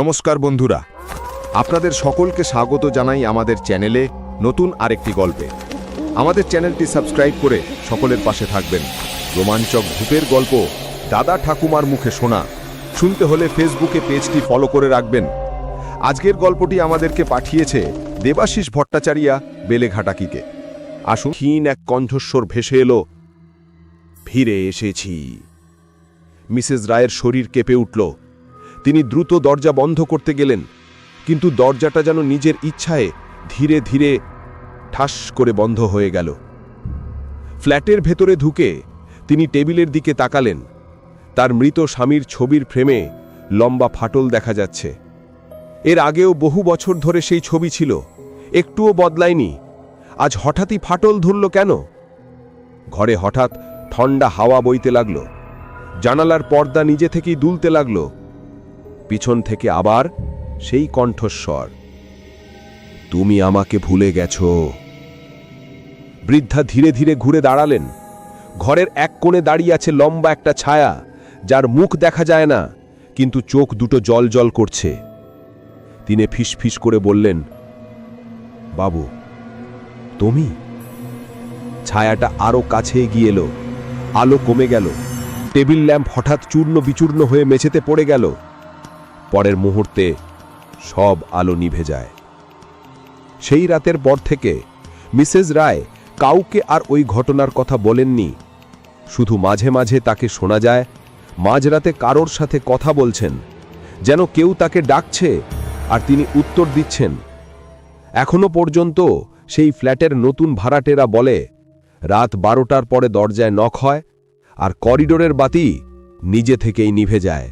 নমস্কার বন্ধুরা। আপনাদের সকলকে স্বাগত জানাই আমাদের চ্যানেলে নতুন আরেকটি গল্পে। আমাদের চ্যানেলটি সাবস্ক্রাইব করে সকলের পাশে থাকবেন। রোমাঞ্চক ভূতের গল্প দাদা ঠাকুমার মুখে শোনা। শুনতে হলে ফেসবুকে পেজটি ফলো করে রাখবেন। আজকের গল্পটি আমাদেরকে পাঠিয়েছে দেবাশিস ভট্টাচারিয়া বেলেঘাটাকিকে। আসুন, ক্ষীণ এক কণ্ঠস্বর ভেসে এলো, ফিরে এসেছি। মিসেস রায়ের শরীর কেঁপে উঠল। তিনি দ্রুত দরজা বন্ধ করতে গেলেন, কিন্তু দরজাটা যেন নিজের ইচ্ছায় ধীরে ধীরে ঠাস করে বন্ধ হয়ে গেল। ফ্ল্যাটের ভেতরে ঢুকে তিনি টেবিলের দিকে তাকালেন। তার মৃত স্বামীর ছবির ফ্রেমে লম্বা ফাটল দেখা যাচ্ছে। এর আগেও বহু বছর ধরে সেই ছবি ছিল, একটুও বদলায়নি। আজ হঠাৎই ফাটল ধরল কেন? ঘরে হঠাৎ ঠান্ডা হাওয়া বইতে লাগল। জানালার পর্দা নিজে থেকেই দুলতে লাগল। পিছন থেকে আবার সেই কণ্ঠস্বর, তুমি আমাকে ভুলে গেছ। বৃদ্ধা ধীরে ধীরে ঘুরে দাঁড়ালেন। ঘরের এক কোণে দাঁড়িয়ে আছে লম্বা একটা ছায়া, যার মুখ দেখা যায় না, কিন্তু চোখ দুটো জল জল করছে। তিনি ফিসফিস করে বললেন, বাবু, তুমি? ছায়াটা আরও কাছে এগিয়ে এলো, আলো কমে গেল। টেবিল ল্যাম্প হঠাৎ চূর্ণ বিচূর্ণ হয়ে মেঝেতে পড়ে গেল। পরের মুহূর্তে সব আলো নিভে যায়। সেই রাতের পর থেকে মিসেস রায় কাউকে আর ওই ঘটনার কথা বলেননি। শুধু মাঝে মাঝে তাকে শোনা যায়, মাঝরাতে কারোর সাথে কথা বলছেন, যেন কেউ তাকে ডাকছে আর তিনি উত্তর দিচ্ছেন। এখনও পর্যন্ত সেই ফ্ল্যাটের নতুন ভাড়াটেরা বলে, রাত বারোটার পরে দরজায় নখ হয় আর করিডোরের বাতি নিজে থেকেই নিভে যায়।